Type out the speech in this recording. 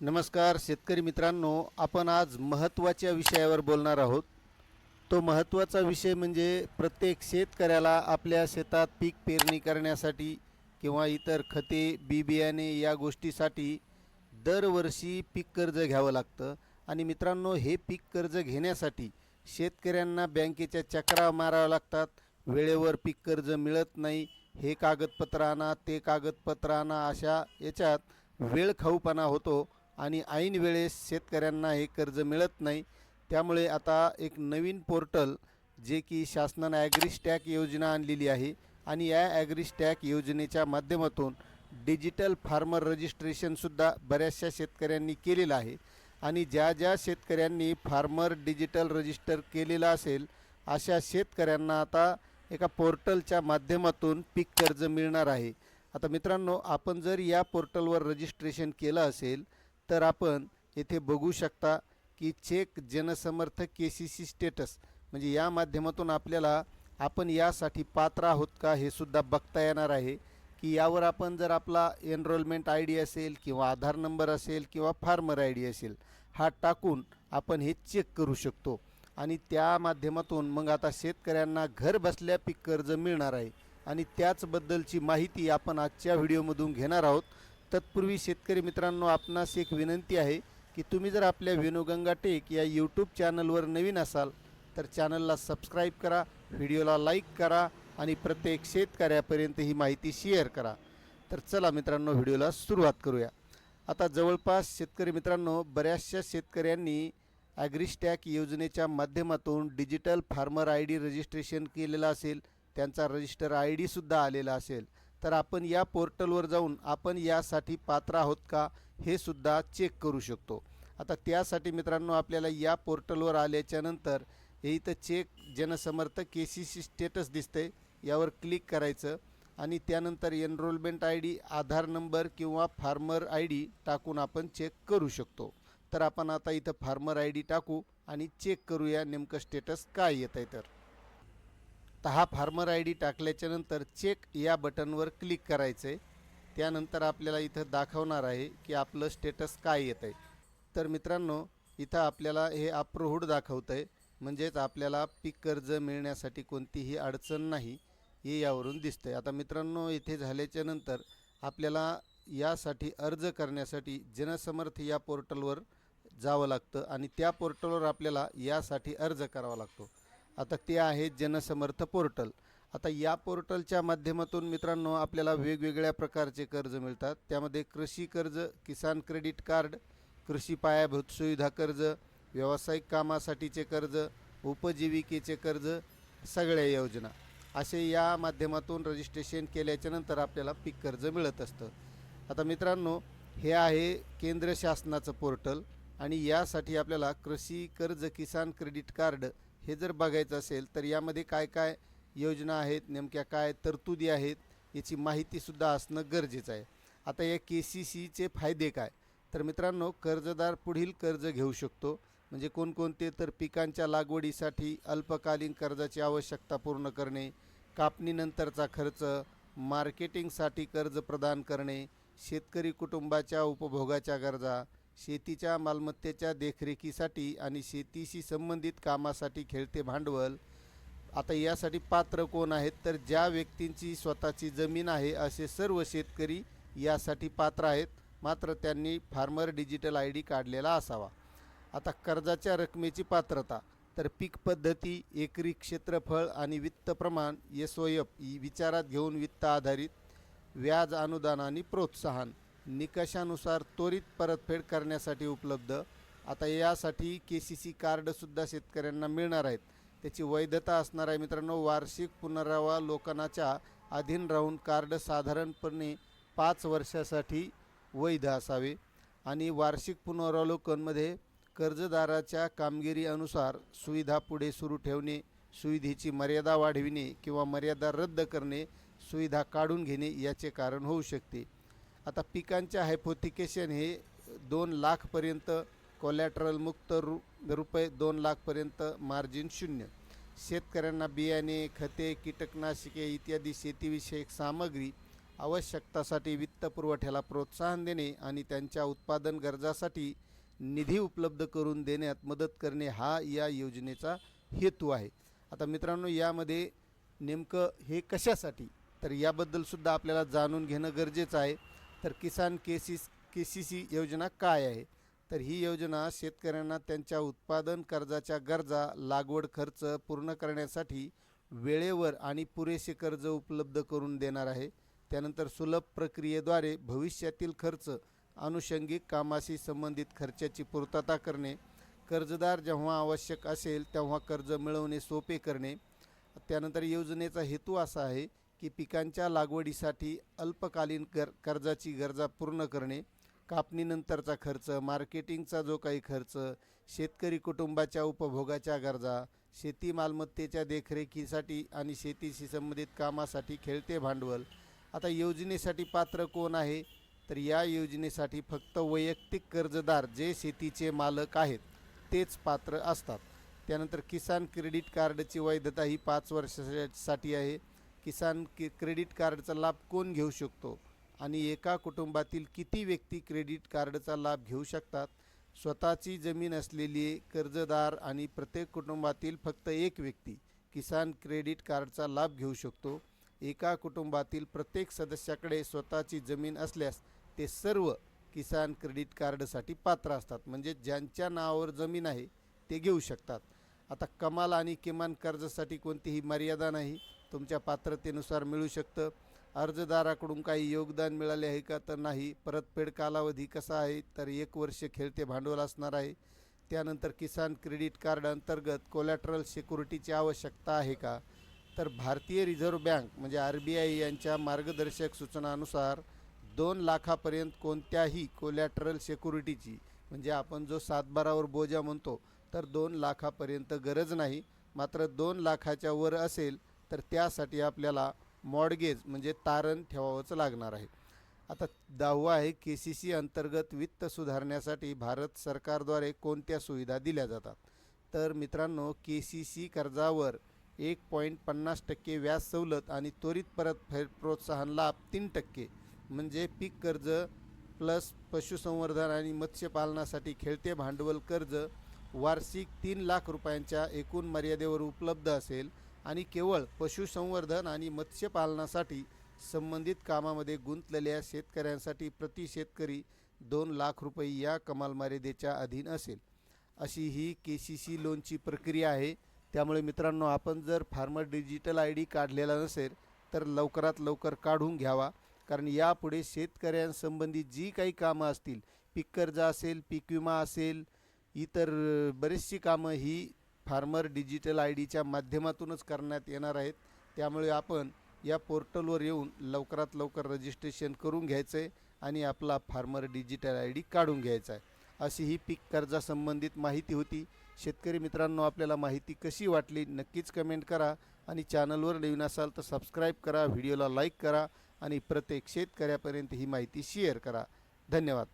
नमस्कार शेतकरी मित्रांनो आपण आज महत्त्वाच्या विषयावर बोलणार आहोत. तो महत्त्वाचा विषय म्हणजे प्रत्येक शेतकऱ्याला आपल्या शेतात पीक पेरणी करण्यासाठी किंवा इतर खते बी बियाणे या गोष्टीसाठी दरवर्षी पीक कर्ज घ्यावं लागतं. आणि मित्रांनो हे पीक कर्ज घेण्यासाठी शेतकऱ्यांना बँकेच्या चक्रा माराव्या लागतात. वेळेवर पीक कर्ज मिळत नाही. हे कागदपत्र आणा ते कागदपत्र आणा अशा याच्यात वेळ खाऊपणा होतो. आणि ऐन वेळेस शेतकऱ्यांना हे कर्ज मिळत नाही. त्यामुळे आता एक नवीन पोर्टल जे की शासनानं ॲग्रीस्टॅक योजना आणलेली आहे आणि या ॲग्रीस्टॅक योजनेच्या माध्यमातून डिजिटल फार्मर रजिस्ट्रेशनसुद्धा बऱ्याचशा शेतकऱ्यांनी केलेलं आहे. आणि ज्या ज्या शेतकऱ्यांनी फार्मर डिजिटल रजिस्टर केलेलं असेल अशा शेतकऱ्यांना आता एका पोर्टलच्या माध्यमातून पीक कर्ज मिळणार आहे. आता मित्रांनो आपण जर या पोर्टलवर रजिस्ट्रेशन केलं असेल तर आपण येथे बघू शकता की check Jansamarth K C C status म्हणजे या माध्यमातून आपल्याला आपण यासाठी पात्र आहोत का हे सुद्धा बघता येणार आहे की यावर आपण जर आपला एनरोलमेंट आय डी असेल किंवा आधार नंबर असेल किंवा फार्मर आय डी असेल हा टाकून आपण हे चेक करू शकतो. आणि त्या माध्यमातून मग आता शेतकऱ्यांना घर बसल्या पीक कर्ज मिळणार आहे. आणि त्याचबद्दलची माहिती आपण आजच्या व्हिडिओमधून घेणार आहोत. तत्पूर्वी शेतकरी मित्रांनो आपणास एक विनंती आहे की तुम्ही जर आपल्या वेणुगंगा टेक या यूट्यूब चॅनलवर नवीन असाल तर चॅनलला सबस्क्राईब करा व्हिडिओला लाईक करा आणि प्रत्येक शेतकऱ्यापर्यंत ही माहिती शेअर करा. तर चला मित्रांनो व्हिडिओला सुरुवात करूया. आता जवळपास शेतकरी मित्रांनो बऱ्याचशा शेतकऱ्यांनी ॲग्रिस्टॅक योजनेच्या माध्यमातून digital farmer I D registration केलेलं असेल त्यांचा रजिस्टर आय डीसुद्धा आलेला असेल. तर आपण या पोर्टलवर जाऊन आपण यासाठी पात्र आहोत का हे सुद्धा चेक करू शकतो. आता त्यासाठी मित्रांनो आपल्याला या पोर्टलवर आल्याच्यानंतर हे इथं check Jansamarth K C C status दिसते यावर क्लिक करायचं आणि त्यानंतर enrollment I D Aadhaar number किंवा फार्मर आय डी टाकून आपण चेक करू शकतो. तर आपण आता इथं फार्मर आय डी टाकू आणि चेक करूया नेमकं स्टेटस काय येत आहे तर. तर हा फार्मर आय डी टाकल्याच्यानंतर चेक या बटनवर क्लिक करायचं आहे त्यानंतर आपल्याला इथं दाखवणार आहे की आपलं स्टेटस काय येत आहे तर मित्रांनो इथं आपल्याला हे अप्रूव्हड दाखवतं आहे म्हणजेच आपल्याला पीक कर्ज मिळण्यासाठी कोणतीही अडचण नाही हे यावरून दिसतं आहे आता मित्रांनो इथे झाल्याच्यानंतर आपल्याला यासाठी अर्ज करण्यासाठी जनसमर्थ या पोर्टलवर जावं लागतं आणि त्या पोर्टलवर आपल्याला यासाठी अर्ज करावा लागतो. आता ते आहे जनसमर्थ पोर्टल. आता या पोर्टलच्या माध्यमातून मित्रांनो आपल्याला वेगवेगळ्या प्रकारचे कर्ज मिळतात. त्यामध्ये कृषी कर्ज किसान क्रेडिट कार्ड कृषी पायाभूत सुविधा कर्ज व्यावसायिक कामासाठीचे कर्ज उपजीविकेचे कर्ज सगळ्या योजना. असे या माध्यमातून रजिस्ट्रेशन केल्याच्यानंतर आपल्याला पीक कर्ज मिळत असतं. आता मित्रांनो हे आहे केंद्र शासनाचं पोर्टल आणि यासाठी आपल्याला कृषी कर्ज किसान क्रेडिट कार्ड हे जर बघायचं असेल तर यामध्ये काय काय योजना आहेत नेमक्या काय तरतुदी आहेत याची माहितीसुद्धा असणं गरजेचं आहे. आता या के सी सीचे फायदे काय? तर मित्रांनो कर्जदार पुढील कर्ज घेऊ शकतो. म्हणजे कोणकोणते? तर पिकांच्या लागवडीसाठी अल्पकालीन कर्जाची आवश्यकता पूर्ण करणे कापणीनंतरचा खर्च मार्केटिंगसाठी कर्ज प्रदान करणे शेतकरी कुटुंबाच्या उपभोगाच्या गरजा शेतीच्या मालमत्तेच्या देखरेखीसाठी आणि शेतीशी संबंधित कामासाठी खेळते भांडवल. आता यासाठी पात्र कोण आहेत? तर ज्या व्यक्तींची स्वतःची जमीन आहे असे सर्व शेतकरी यासाठी पात्र आहेत. मात्र त्यांनी फार्मर डिजिटल आय डी काढलेला असावा. आता कर्जाच्या रकमेची पात्रता तर पीक पद्धती एकरी क्षेत्रफळ आणि वित्त प्रमाण एस ओ एफ विचारात घेऊन वित्त आधारित व्याज अनुदान आणि प्रोत्साहन. निकषानुसार त्वरित परतफेड करण्यासाठी उपलब्ध. आता यासाठी के सी सी कार्डसुद्धा शेतकऱ्यांना मिळणार आहेत. त्याची वैधता असणार आहे मित्रांनो. वार्षिक पुनरावलोकनाच्या अधीन राहून कार्ड साधारणपणे पाच वर्षासाठी वैध असावे. आणि वार्षिक पुनरावलोकनमध्ये कर्जदाराच्या कामगिरी अनुसार सुविधा पुढे सुरू ठेवणे सुविधेची मर्यादा वाढविणे किंवा मर्यादा रद्द करणे सुविधा काढून घेणे याचे कारण होऊ शकते. आता पिकांचे हायपोथिकेशन हे दोन लाखपर्यंत कोलॅटरल मुक्त रु रुपये दोन लाखपर्यंत मार्जिन शून्य. शेतकऱ्यांना बियाणे खते कीटकनाशके इत्यादी शेतीविषयक सामग्री आवश्यकतासाठी वित्त पुरवठ्याला प्रोत्साहन देणे आणि त्यांच्या उत्पादन गरजासाठी निधी उपलब्ध करून देण्यात मदत करणे हा या योजनेचा हेतू आहे. आता मित्रांनो यामध्ये नेमकं हे कशासाठी? तर याबद्दलसुद्धा आपल्याला जाणून घेणं गरजेचं आहे. तर Kisan K C K C C योजना काय आहे? तर ही योजना शेतकऱ्यांना त्यांच्या उत्पादन कर्जाच्या गरजा लागवड खर्च पूर्ण करण्यासाठी वेळेवर आणि पुरेसे कर्ज उपलब्ध करून देणार आहे. त्यानंतर सुलभ प्रक्रियेद्वारे भविष्यातील खर्च अनुषंगिक कामाशी संबंधित खर्चाची पूर्तता करणे कर्जदार जेव्हा आवश्यक असेल तेव्हा कर्ज मिळवणे सोपे करणे. त्यानंतर योजनेचा हेतू असा आहे की पिकांच्या लागवडीसाठी अल्पकालीन कर कर्जाची गरजा पूर्ण करणे कापणीनंतरचा खर्च मार्केटिंगचा जो काही खर्च शेतकरी कुटुंबाच्या उपभोगाच्या गरजा शेती मालमत्तेच्या देखरेखीसाठी आणि शेतीशी संबंधित कामासाठी खेळते भांडवल. आता योजनेसाठी पात्र कोण आहे? तर या योजनेसाठी फक्त वैयक्तिक कर्जदार जे शेतीचे मालक आहेत तेच पात्र असतात. त्यानंतर किसान क्रेडिट कार्डची वैधता ही पाच वर्षासाठी आहे. किसान कि क्रेडिट कार्डचा लाभ कोण घेऊ शकतो? आणि एका कुटुंबातील किती व्यक्ती क्रेडिट कार्डचा लाभ घेऊ शकतात? स्वतःची जमीन असलेली कर्जदार आणि प्रत्येक कुटुंबातील फक्त एक व्यक्ती किसान क्रेडिट कार्डचा लाभ घेऊ शकतो. एका कुटुंबातील प्रत्येक सदस्याकडे स्वतःची जमीन असल्यास ते सर्व किसान क्रेडिट कार्डसाठी पात्र असतात. म्हणजे ज्यांच्या नावावर जमीन आहे ते घेऊ शकतात. आता कमाल आणि किमान कर्जासाठी कोणतीही मर्यादा नाही. तुमच्या पात्रतेनुसार मिळू शकतं. अर्जदाराकडून काही योगदान मिळाले आहे का? तर नाही. परतफेड कालावधी कसा आहे? तर एक वर्ष खेळते भांडवल असणार आहे. त्यानंतर किसान क्रेडिट कार्ड अंतर्गत कोलॅटरल सिक्युरिटीची आवश्यकता आहे का? तर भारतीय रिझर्व्ह बँक म्हणजे आर बी आय यांच्या मार्गदर्शक सूचनानुसार दोन लाखापर्यंत कोणत्याही कोलॅटरल सिक्युरिटीची म्हणजे आपण जो सातबारावर बोजा म्हणतो तर दोन लाखापर्यंत गरज नाही. मात्र दोन लाखाच्या वर असेल तर त्यासाठी आपल्याला मॉडगेज म्हणजे तारण ठेवावंच लागणार आहे. आता दहावा आहे के सी सी अंतर्गत वित्त सुधारण्यासाठी भारत सरकारद्वारे कोणत्या सुविधा दिल्या जातात? तर मित्रांनो के सी सी कर्जावर एक पॉईंट पन्नास टक्के व्याज सवलत आणि त्वरित परतफेड प्रोत्साहन लाभ तीन टक्के. म्हणजे पीक कर्ज प्लस पशुसंवर्धन आणि मत्स्यपालनासाठी खेळते भांडवल कर्ज वार्षिक तीन लाख रुपयांच्या एकूण मर्यादेवर उपलब्ध असेल. आणि केवळ पशुसंवर्धन आणि मत्स्यपालनासाठी संबंधित कामामध्ये गुंतलेल्या शेतकऱ्यांसाठी प्रति शेतकरी दोन लाख रुपये या कमाल मर्यादेच्या अधीन असेल. अशी ही के सी सी लोनची प्रक्रिया आहे. त्यामुळे मित्रांनो आपण जर फार्मर डिजिटल आय डी काढलेला नसेल तर लवकरात लवकर काढून घ्यावा. कारण यापुढे शेतकऱ्यांसंबंधी जी काही कामं असतील पीक कर्ज असेल पीक विमा असेल इतर बरीचशी कामं ही फार्मर डिजिटल आय डीच्या माध्यमातूनच करण्यात येणार आहेत. त्यामुळे आपण या पोर्टलवर येऊन लवकरात लवकर रजिस्ट्रेशन करून घ्यायचं आहे आणि आपला फार्मर डिजिटल आय डी काढून घ्यायचा आहे. अशी ही पीक कर्जासंबंधित माहिती होती. शेतकरी मित्रांनो आपल्याला माहिती कशी वाटली नक्कीच कमेंट करा आणि चॅनलवर नवीन असाल तर सबस्क्राईब करा व्हिडिओला लाईक करा आणि प्रत्येक शेतकऱ्यापर्यंत ही माहिती शेअर करा. धन्यवाद.